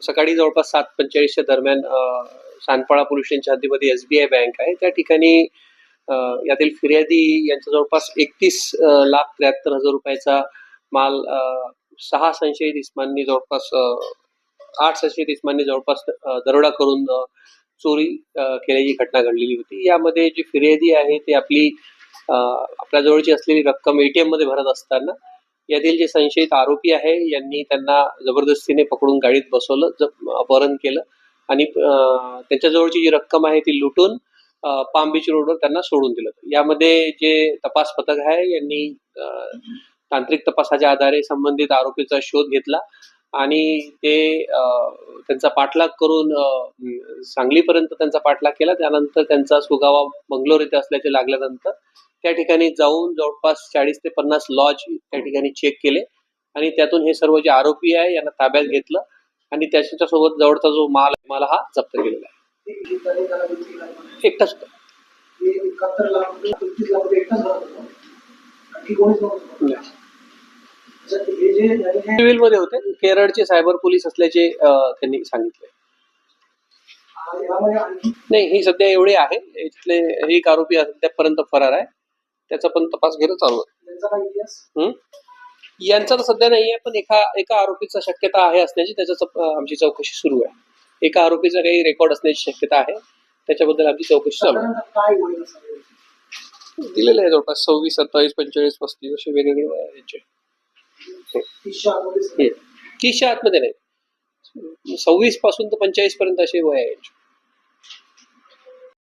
सकाळी जवळपास सात पंचेचाळीसच्या दरम्यान सानपाळा पोलीस स्टेशनच्या हद्दीमध्ये एस बी आय बँक आहे. त्या ठिकाणी यातील फिर्यादी यांचा जवळपास एकतीस लाख त्र्याहत्तर हजार रुपयाचा माल सहा संशयित इस्मांनी जवळपास आठ संशयित इस्मांनी जवळपास दरोडा करून चोरी केल्याची घटना घडलेली होती. यामध्ये जी फिर्यादी आहे ती आपली आपल्या जवळची असलेली रक्कम एटीएममध्ये भरत असताना यातील जे संशयित आरोपी आहे यांनी त्यांना जबरदस्तीने पकडून गाडीत बसवलं अपहरण केलं आणि अ, त्यांच्याजवळची जी रक्कम आहे ती लुटून पाम बीच रोडवर त्यांना सोडून दिलं. यामध्ये जे तपास पथक आहे यांनी तांत्रिक तपासाच्या आधारे संबंधित आरोपीचा शोध घेतला. आणि ते त्यांचा पाठलाग करून सांगलीपर्यंत त्यांचा पाठलाग केला. त्यानंतर त्यांचा सुगावा मंगलोर येथे असल्याचे लागल्यानंतर त्या ठिकाणी जाऊन जवळपास चाळीस ते पन्नास लॉज त्या ठिकाणी चेक केले. आणि त्यातून हे सर्व जे आरोपी आहे यांना ताब्यात घेतलं. आणि त्याच्यासोबत जवळचा जो माल माल हा जप्त केलेला आहे. एकटाच एकटाच सिव्हिलमध्ये होते. केरळचे सायबर पोलीस असल्याचे त्यांनी सांगितले. नाही ही सध्या एवढे आहे. इथले एक आरोपी अद्यापपर्यंत फरार आहे. त्याचा पण तपास घेणं चालू आहे? यांचा तर सध्या नाही आहे पण एका एका आरोपीचा शक्यता आहे असण्याची त्याच्या आमची चौकशी सुरू आहे. एका आरोपीचा काही रेकॉर्ड असण्याची शक्यता आहे. त्याच्याबद्दल आमची चौकशी चालू आहे. दिलेलं आहे जवळपास सव्वीस सत्तावीस पंचेचाळीस पस्तीस असे वेगवेगळे यांचे. तीसच्या आतमध्ये नाही. सव्वीसपासून तर पंचेचाळीस पर्यंत असे वय आहे